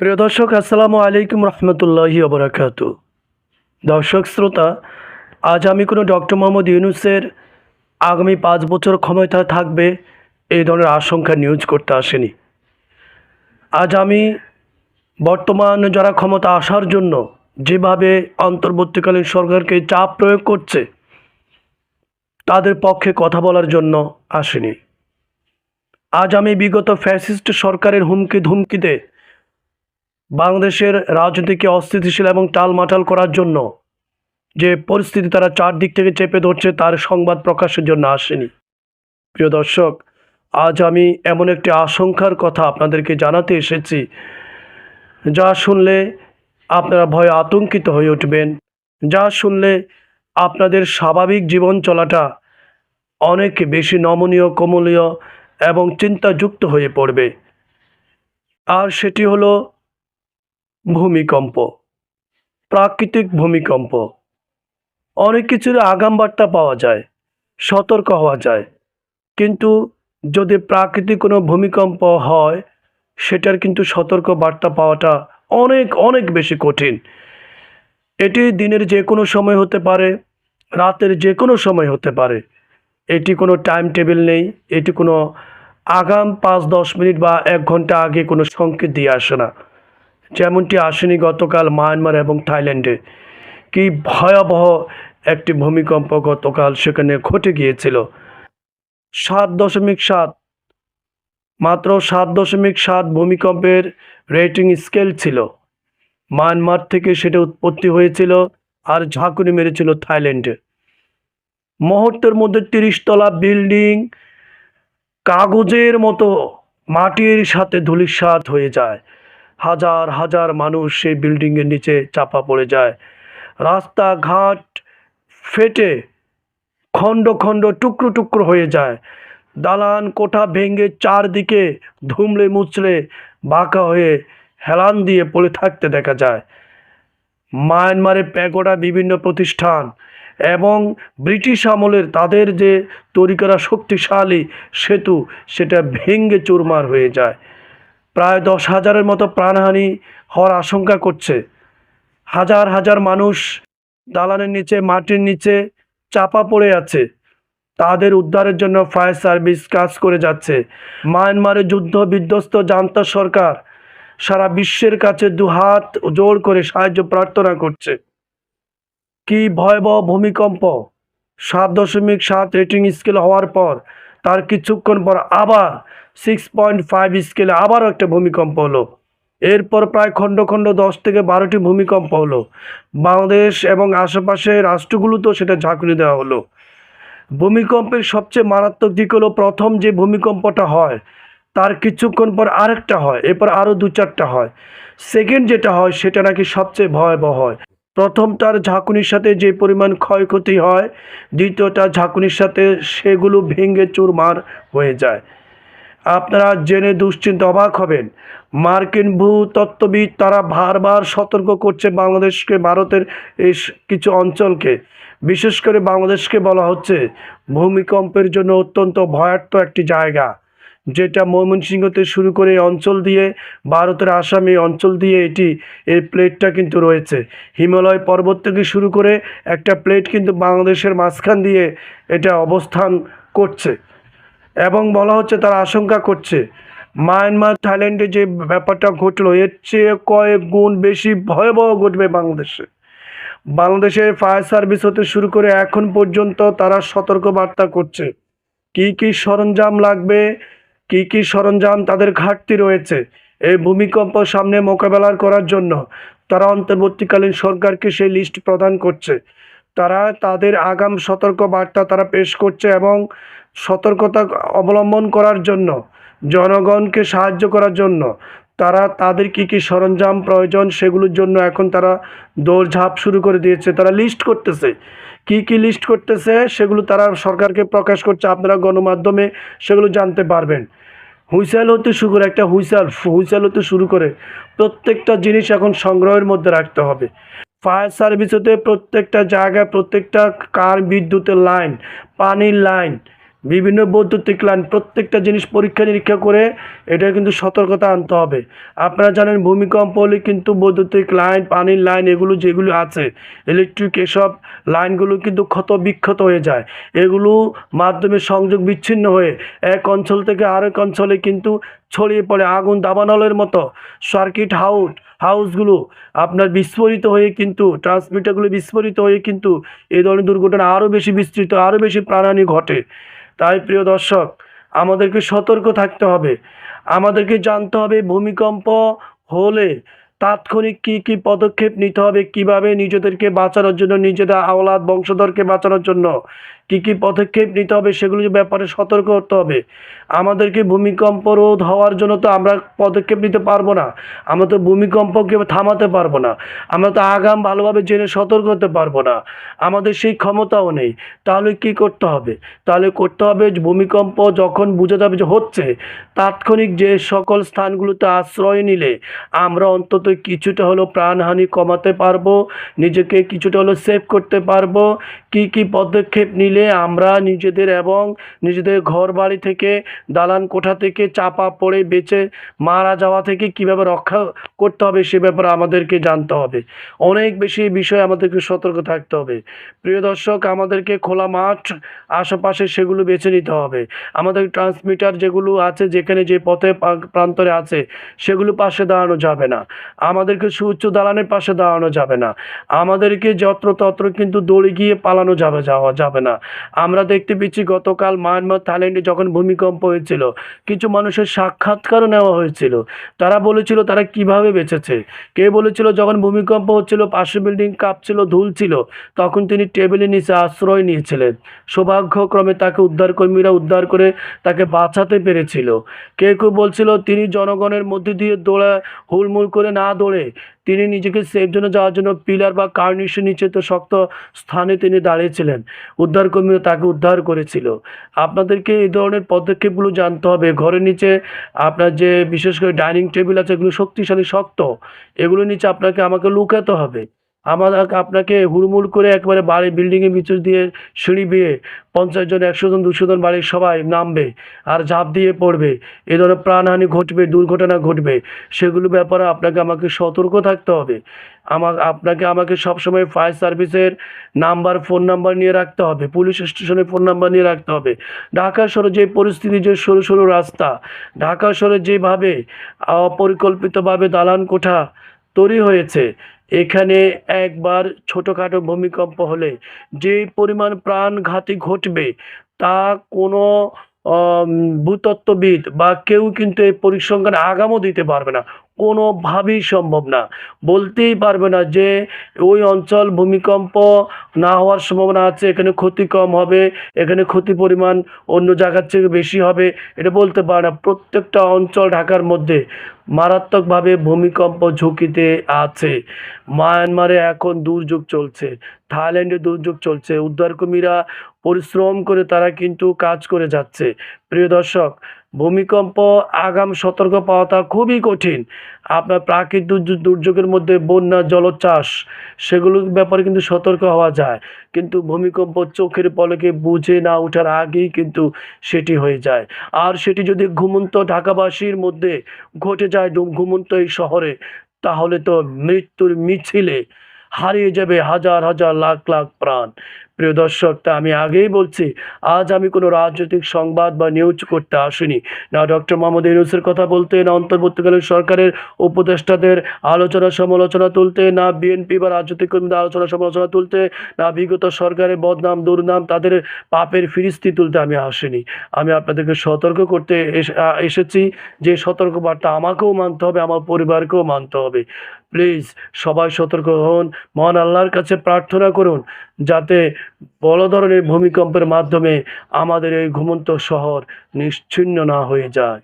প্রিয় দর্শক, আসসালামু আলাইকুম রহমতুল্লাহি ওবরাকাতু। দর্শক, শ্রোতা, আজ আমি কোনো ডক্টর মোহাম্মদ ইউনুসের আগামী পাঁচ বছর ক্ষমতা থাকবে এই ধরনের আশঙ্কা নিউজ করতে আসেনি। আজ আমি বর্তমান যারা ক্ষমতা আসার জন্য যেভাবে অন্তর্বর্তীকালীন সরকারকে চাপ প্রয়োগ করছে, তাদের পক্ষে কথা বলার জন্য আসেনি। আজ আমি বিগত ফ্যাসিস্ট সরকারের হুমকি ধুমকিতে বাংলাদেশের রাজনীতিকে অস্থিতিশীল এবং টালমাটাল করার জন্য যে পরিস্থিতি তারা চারদিক থেকে চেপে ধরছে, তার সংবাদ প্রকাশের জন্য আসেনি। প্রিয় দর্শক, আজ আমি এমন একটি আশঙ্কার কথা আপনাদেরকে জানাতে এসেছি, যা শুনলে আপনারা ভয়ে আতঙ্কিত হয়ে উঠবেন, যা শুনলে আপনাদের স্বাভাবিক জীবন চলাটা অনেক বেশি নমনীয়, কমলীয় এবং চিন্তাযুক্ত হয়ে পড়বে। আর সেটি হলো ভূমিকম্প, প্রাকৃতিক ভূমিকম্প। অনেক কিছুর আগাম বার্তা পাওয়া যায়, সতর্ক হওয়া যায়। কিন্তু যদি প্রাকৃতিক কোনো ভূমিকম্প হয়, সেটার কিন্তু সতর্ক বার্তা পাওয়াটা অনেক অনেক বেশি কঠিন। এটি দিনের যে কোনো সময় হতে পারে, রাতের যে কোনো সময় হতে পারে। এটি কোনো টাইম টেবিল নেই, এটি কোনো আগাম পাঁচ, দশ মিনিট বা এক ঘণ্টা আগে কোনো সংকেত দিয়ে আসে না। যেমনটি আসেনি গতকাল মায়ানমার এবং থাইল্যান্ডে। কি ভয়াবহ একটি ভূমিকম্প গতকাল সেখানে ঘটে গিয়েছিল। সাত দশমিক সাত, মাত্র সাত দশমিক সাত ভূমিকম্পের রেটিং স্কেল ছিল। মায়ানমার থেকে সেটা উৎপত্তি হয়েছিল আর ঝাঁকুনি মেরেছিল থাইল্যান্ডে। মুহূর্তের মধ্যে তিরিশ তলা বিল্ডিং কাগজের মতো মাটির সাথে ধূলিসাৎ হয়ে যায়। হাজার হাজার মানুষ সেই বিল্ডিংয়ের নিচে চাপা পড়ে যায়। রাস্তাঘাট ফেটে খণ্ড খণ্ড টুকরো টুকরো হয়ে যায়। দালান কোঠা ভেঙে চারদিকে ধুমলে মুচড়ে বাঁকা হয়ে হেলান দিয়ে পড়ে থাকতে দেখা যায়। মায়ানমারে প্যাগোডা বিভিন্ন প্রতিষ্ঠান এবং ব্রিটিশ আমলের তাদের যে তৈরি করা শক্তিশালী সেতু, সেটা ভেঙ্গে চুরমার হয়ে যায়। প্রায় দশ হাজারের মতো প্রাণহানি হওয়ার আশঙ্কা করছে। হাজার হাজার মানুষ দালানের নিচে, মাটির নিচে চাপা পড়ে আছে। তাদের উদ্ধারের জন্য ফায়ার সার্ভিস কাজ করে যাচ্ছে। মায়ানমারে যুদ্ধ বিধ্বস্ত জান্তা সরকার সারা বিশ্বের কাছে দুহাত জোর করে সাহায্য প্রার্থনা করছে। কি ভয়াবহ ভূমিকম্প! সাত দশমিক সাত রেটিং স্কেল হওয়ার পর তার কিছুক্ষণ পর আবার সিক্স পয়েন্ট ফাইভ স্কেলে আবারও একটা ভূমিকম্প হলো। এরপর প্রায় খণ্ড খণ্ড দশ থেকে বারোটি ভূমিকম্প হলো। বাংলাদেশ এবং আশেপাশে রাষ্ট্রগুলোতেও সেটা ঝাঁকুনি দেওয়া হলো। ভূমিকম্পের সবচেয়ে মারাত্মক দিক হলো প্রথম যে ভূমিকম্পটা হয়, তার কিছুক্ষণ পর আরেকটা হয়, এরপর আরও দু চারটা হয়। সেকেন্ড যেটা হয়, সেটা নাকি সবচেয়ে ভয়াবহ হয়। প্রথমটার ঝাঁকুনির সাথে যে পরিমাণ ক্ষয়ক্ষতি হয়, দ্বিতীয়টা ঝাঁকুনির সাথে সেগুলো ভেঙে চুরমার হয়ে যায়। আপনারা জেনে দুশ্চিন্তা অবাক হবেন, মার্কিন ভূতত্ত্ববিদ তারা বারবার সতর্ক করছে বাংলাদেশকে, ভারতের এই কিছু অঞ্চলকে। বিশেষ করে বাংলাদেশকে বলা হচ্ছে, ভূমিকম্পের জন্য অত্যন্ত ভয়ার্থ একটি জায়গা। যেটা ময়মনসিংহতে শুরু করে অঞ্চল দিয়ে, ভারতের আসাম অঞ্চল দিয়ে এটি এই প্লেটটা কিন্তু রয়েছে। হিমালয় পর্বত থেকে শুরু করে একটা প্লেট কিন্তু বাংলাদেশের মাঝখান দিয়ে এটা অবস্থান করছে। এবং বলা হচ্ছে তারা আশঙ্কা করছে। মায়ানমার, থাইল্যান্ডে যে ব্যাপারটা ঘটলো, এর চেয়ে কয়েক গুণ বেশি ভয়াবহ ঘটবে বাংলাদেশে। বাংলাদেশের ফায়ার সার্ভিস হতে শুরু করে এখন পর্যন্ত তারা সতর্ক বার্তা করছে। কি কি সরঞ্জাম লাগবে কি কি সরঞ্জাম তাদের ঘাটতি রয়েছে? এই ভূমিকম্প সামনে মোকাবেলা করার জন্য তারা অন্তর্বর্তীকালীন সরকারকে সেই লিস্ট প্রদান করছে। তারা তাদের আগাম সতর্ক বার্তা তারা পেশ করছে এবং সতর্কতা অবলম্বন করার জন্য, জনগণকে সাহায্য করার জন্য তারা তাদের কি কি সরঞ্জাম প্রয়োজন সেগুলোর জন্য এখন তারা দৌড়ঝাঁপ শুরু করে দিয়েছে। তারা লিস্ট করতেছে। কি কি লিস্ট করতেছে সেগুলো তারা সরকারকে প্রকাশ করছে। আপনারা গণমাধ্যমে সেগুলো জানতে পারবেন। হুইসেল হতে শুরু করে, একটা হুইসেল হুইসেল হতে শুরু করে প্রত্যেকটা জিনিস এখন সংগ্রহের মধ্যে রাখতে হবে। ফায়ার সার্ভিস হতে প্রত্যেকটা জায়গায়, প্রত্যেকটা কার বিদ্যুতের লাইন, পানির লাইন বিভিন্ন বৈদ্যুতিক লাইন, প্রত্যেকটা জিনিস পরীক্ষা নিরীক্ষা করে এটা কিন্তু সতর্কতা আনতে হবে। আপনারা জানেন ভূমিকম্প হলে কিন্তু বৈদ্যুতিক লাইন, পানির লাইন, এগুলো যেগুলো আছে ইলেকট্রিক এসব লাইনগুলো কিন্তু ক্ষত বিক্ষত হয়ে যায়। এগুলো মাধ্যমে সংযোগ বিচ্ছিন্ন হয়ে এক অঞ্চল থেকে আরেক অঞ্চলে কিন্তু ছড়িয়ে পড়ে আগুন দাবানলের মতো। সার্কিট হাউট, হাউসগুলো আপনার বিস্ফোরিত হয়ে কিন্তু, ট্রান্সমিটারগুলো বিস্ফোরিত হয়ে কিন্তু এই ধরনের দুর্ঘটনা আরও বেশি বিস্তৃত, আরও বেশি প্রাণহানি ঘটে। তাই প্রিয় দর্শক, আমাদেরকে সতর্ক থাকতে হবে। আমাদেরকে জানতে হবে ভূমিকম্প হলে তাৎক্ষণিক কী কী পদক্ষেপ নিতে হবে, কীভাবে নিজেদেরকে বাঁচানোর জন্য, নিজেদের আওলাদ বংশধরকে বাঁচানোর জন্য। কী কী পদক্ষেপ নিতে হবে সেগুলির ব্যাপারে সতর্ক হতে হবে। আমাদেরকে ভূমিকম্প রোধ হওয়ার জন্য তো আমরা পদক্ষেপ নিতে পারব না। আমরা তো ভূমিকম্পকে থামাতে পারব না। আমরা তো আগাম ভালোভাবে জেনে সতর্ক হতে পারব না। আমাদের সেই ক্ষমতাও নেই। তাহলে কি করতে হবে? তাহলে করতে হবে ভূমিকম্প যখন বোঝা যাবে যে হচ্ছে, তাৎক্ষণিক যে সকল স্থানগুলোতে আশ্রয় নিলে আমরা অন্তত কিছুটা হলেও প্রাণহানি কমাতে পারব, নিজেকে কিছুটা হলেও সেভ করতে পারব। কি কি পদক্ষেপ নিলে আমরা নিজেদের এবং নিজেদের ঘর বাড়ি থেকে দালান কোঠা থেকে চাপা পড়ে বেঁচে মারা যাওয়া থেকে কীভাবে রক্ষা করতে হবে সে ব্যাপারে আমাদেরকে জানতে হবে। অনেক বেশি বিষয়ে আমাদেরকে সতর্ক থাকতে হবে। প্রিয় দর্শক, আমাদেরকে খোলা মাঠ, আশেপাশে সেগুলো বেছে নিতে হবে। আমাদের ট্রান্সমিটার যেগুলো আছে, যেখানে যে পথে প্রান্তরে আছে, সেগুলো পাশে দাঁড়ানো যাবে না। আমাদেরকে সুউচ্চ দালানের পাশে দাঁড়ানো যাবে না। আমাদেরকে যত্রতত্র কিন্তু দৌড়ে গিয়ে পালানো যাবে, যাওয়া যাবে না। আমরা দেখতে পেয়েছি গতকাল মায়ানমার, থাইল্যান্ডে যখন ভূমিকম্প হয়েছিল, কিছু মানুষের সাক্ষাৎকারও নেওয়া হয়েছিল। তারা বলেছিল তারা কীভাবে বেঁচেছে। কে বলেছিল যখন ভূমিকম্প হচ্ছিল পাশে বিল্ডিং কাঁপছিল, ধুলছিল, তখন তিনি টেবিলের নিচে আশ্রয় নিয়েছিলেন। সৌভাগ্যক্রমে তাকে উদ্ধারকর্মীরা উদ্ধার করে তাকে বাঁচাতে পেরেছিল। কেউ কেউ বলছিল, তিনি জনগণের মধ্যে দিয়ে দৌড়া, হুলমুল করে না দৌড়ে তিনি নিজেকে সেফ জন্য যাওয়ার জন্য পিলার বা কার্নিশের নিচে তো শক্ত স্থানে তিনি দাঁড়িয়েছিলেন। উদ্ধারকর্মীরা তাকে উদ্ধার করেছিল। আপনাদেরকে এই ধরনের পদক্ষেপগুলো জানতে হবে। ঘরের নিচে আপনার যে বিশেষ করে ডাইনিং টেবিল আছে, এগুলো শক্তিশালী, শক্ত। এগুলো নিচে আপনাকে, আমাকে লুকাতে হবে। আমার আপনাকে হুড়মুড় করে একবারে বাড়ি বিল্ডিংয়ের ভিতর দিয়ে সিঁড়ি বেয়ে পঞ্চাশ জন, একশো জন, দুশো জন বাড়ির সবাই নামবে আর ঝাঁপ দিয়ে পড়বে। এ ধরনের প্রাণহানি ঘটবে, দুর্ঘটনা ঘটবে। সেগুলো ব্যাপারে আপনাকে আমাকে সতর্ক থাকতে হবে। আমার, আপনাকে আমাকে সবসময় ফায়ার সার্ভিসের নাম্বার, ফোন নাম্বার নিয়ে রাখতে হবে। পুলিশ স্টেশনের ফোন নাম্বার নিয়ে রাখতে হবে। ঢাকা শহরে যে পরিস্থিতি, যে সরু সরু রাস্তা, ঢাকা শহরে যেভাবে অপরিকল্পিতভাবে দালান কোঠা তৈরি হয়েছে। এখানে একবার ছোটোখাটো ভূমিকম্প হলে যে পরিমাণ প্রাণঘাতী ঘটবে তা কোনো ভূতত্ত্ববিদ বা কেউ কিন্তু এই পরিসংখ্যান আগামও দিতে পারবে না। কোনোভাবেই সম্ভব না। বলতেই পারবে না যে ওই অঞ্চল ভূমিকম্প না হওয়ার সম্ভাবনা আছে, এখানে ক্ষতি কম হবে, এখানে ক্ষতি পরিমাণ অন্য জায়গার থেকে বেশি হবে, এটা বলতে পারে না। প্রত্যেকটা অঞ্চল ঢাকার মধ্যে মারাত্মকভাবে ভূমিকম্প ঝুঁকিতে আছে। মায়ানমারে এখন দুর্যোগ চলছে, থাইল্যান্ডে দুর্যোগ চলছে, উদ্ধারকর্মীরা পরিশ্রম করে তারা কিন্তু কাজ করে যাচ্ছে। প্রিয় দর্শক ভূমিকম্প, আগাম সতর্ক পাওয়াটা খুবই কঠিন। আপনার প্রাকৃতিক দুর্যোগ দুর্যোগের মধ্যে বন্যা, জলোচ্ছ্বাস, সেগুলোর ব্যাপারে কিন্তু সতর্ক হওয়া যায়। কিন্তু ভূমিকম্প চোখের পলকে বুঝে না ওঠার আগেই কিন্তু সেটি হয়ে যায়। আর সেটি যদি ঘুমন্ত ঢাকাবাসীর মধ্যে ঘটে যায় ঘুমন্ত এই শহরে, তাহলে তো মৃত্যুর মিছিলে হারিয়ে যাবে হাজার হাজার লাখ লাখ প্রাণ। প্রিয় দর্শক, তা আমি আগেই বলছি, আজ আমি কোনো রাজনৈতিক সংবাদ বা নিউজ করতে আসিনি। না ডক্টর মোহাম্মদ ইউনুসের কথা বলতে, না অন্তর্বর্তীকালীন সরকারের উপদেষ্টাদের আলোচনা সমালোচনা তুলতে, না বিএনপি বা রাজনৈতিক কর্মীদের আলোচনা সমালোচনা তুলতে, না বিগত সরকারের বদনাম, দুর্নাম, তাদের পাপের ফিরিস্তি তুলতে আমি আসিনি। আমি আপনাদেরকে সতর্ক করতে এস- এসেছি, যে সতর্কবার্তা আমাকেও মানতে হবে, আমার পরিবারকেও মানতে হবে। প্লিজ সবাই সতর্ক হন, মহান আল্লাহর কাছে প্রার্থনা করুন, যাতে বড় ধরনের ভূমিকম্পের মাধ্যমে আমাদের এই ঘুমন্ত শহর নিশ্চিন্ন না হয়ে যায়।